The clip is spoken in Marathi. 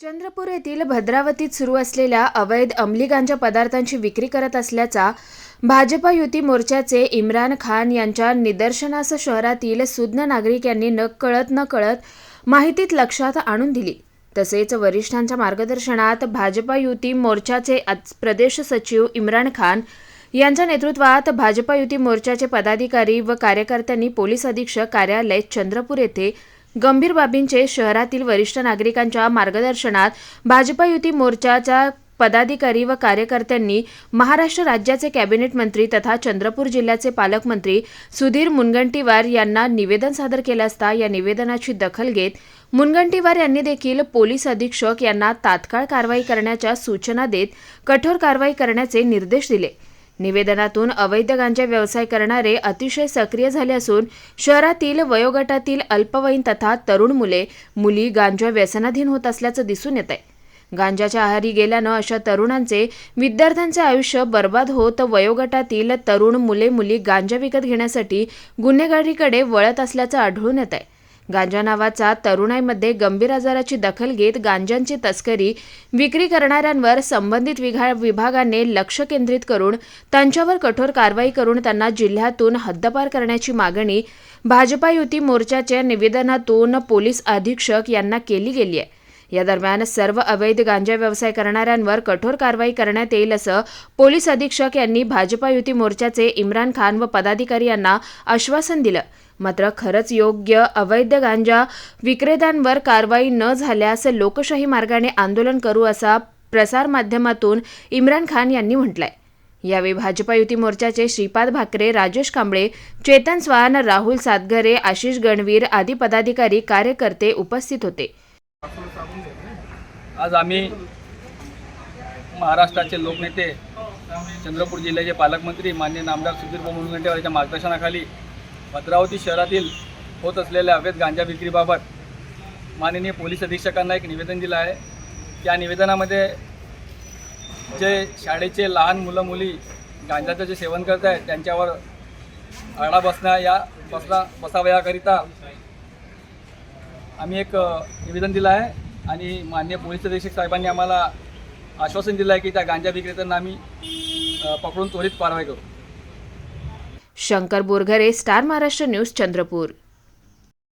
चंद्रपूर येथील भद्रावतीत सुरू असलेल्या अवैध अंमली गांजा पदार्थांची विक्री करत असल्याचा भाजपा युती मोर्चाचे इम्रान खान यांच्या निदर्शनास शहरातील सुज्ञ नागरिक यांनी न कळत न कळत माहितीत लक्षात आणून दिली. तसेच वरिष्ठांच्या मार्गदर्शनात भाजपा युती मोर्चाचे आज प्रदेश सचिव इम्रान खान यांच्या नेतृत्वात भाजपा युती मोर्चाचे पदाधिकारी व कार्यकर्त्यांनी पोलीस अधीक्षक कार्यालय चंद्रपूर येथे गंभीर बाबींचे शहरातील वरिष्ठ नागरिकांच्या मार्गदर्शनात भाजपा युती मोर्चाच्या पदाधिकारी व कार्यकर्त्यांनी महाराष्ट्र राज्याचे कॅबिनेट मंत्री तथा चंद्रपूर जिल्ह्याचे पालकमंत्री सुधीर मुनगंटीवार यांना निवेदन सादर केलं असता या निवेदनाची दखल घेत मुनगंटीवार यांनी देखील पोलीस अधीक्षक यांना तात्काळ कारवाई करण्याच्या सूचना देत कठोर कारवाई करण्याचे निर्देश दिले. निवेदनातून अवैध गांजा व्यवसाय करणारे अतिशय सक्रिय झाले असून शहरातील वयोगटातील अल्पवयीन तथा तरुण मुले मुली गांजा व्यसनाधीन होत असल्याचं दिसून येत आहे गांजाच्या आहारी गेल्यानं अशा तरुणांचे विद्यार्थ्यांचे आयुष्य बर्बाद होत वयोगटातील तरुण मुले मुली गांजा विकत घेण्यासाठी गुन्हेगारीकडे वळत असल्याचं आढळून येत आहे गांजा नावाचा तरुणाईमध्ये गंभीर आजाराची दखल घेत गांजांची तस्करी विक्री करणाऱ्यांवर संबंधित विघा विभागाने लक्ष केंद्रित करून त्यांच्यावर कठोर कारवाई करून त्यांना जिल्ह्यातून हद्दपार करण्याची मागणी भाजपा युती मोर्चाच्या निवेदनातून पोलीस अधीक्षक यांना केली गेली आहे. या दरम्यान सर्व अवैध गांजा व्यवसाय करणाऱ्यांवर कठोर कारवाई करण्यात येईल असं पोलीस अधीक्षक यांनी भाजपा युती मोर्चाचे इम्रान खान व पदाधिकारी यांना आश्वासन दिलं. मात्र खरंच योग्य अवैध गांजा विक्रेत्यांवर कारवाई न झाल्यास लोकशाही मार्गाने आंदोलन करू असा प्रसारमाध्यमातून इम्रान खान यांनी म्हटलंय. यावेळी भाजपा युती मोर्चाचे श्रीपाद भाकरे राजेश कांबळे चेतन स्वान राहुल सातघरे आशिष गणवीर आदी पदाधिकारी कार्यकर्ते उपस्थित होते. आज आम्ही महाराष्ट्राचे लोकनेते चंद्रपूर जिल्ह्याचे पालकमंत्री मान्य नामदार सुधीर मुनगंटेवार यांच्या मार्गदर्शनाखाली भद्रावती शहरातील होत असलेल्या अवैध गांजा विक्रीबाबत माननीय पोलीस अधीक्षकांना एक निवेदन दिलं आहे. त्या निवेदनामध्ये जे शाळेचे लहान मुलं मुली गांजाचं जे सेवन करत आहेत त्यांच्यावर आळा बसण्या या बसला बसावयाकरिता आम्ही एक निवेदन दिलं आहे आणि मान्य पोलीस अधीक्षक साहेबांनी आम्हाला आश्वासन दिलं आहे की त्या गांजा विक्रेत्यांना आम्ही पकडून त्वरित कारवाई करू. Shankar Borghare star Maharashtra news Chandrapur.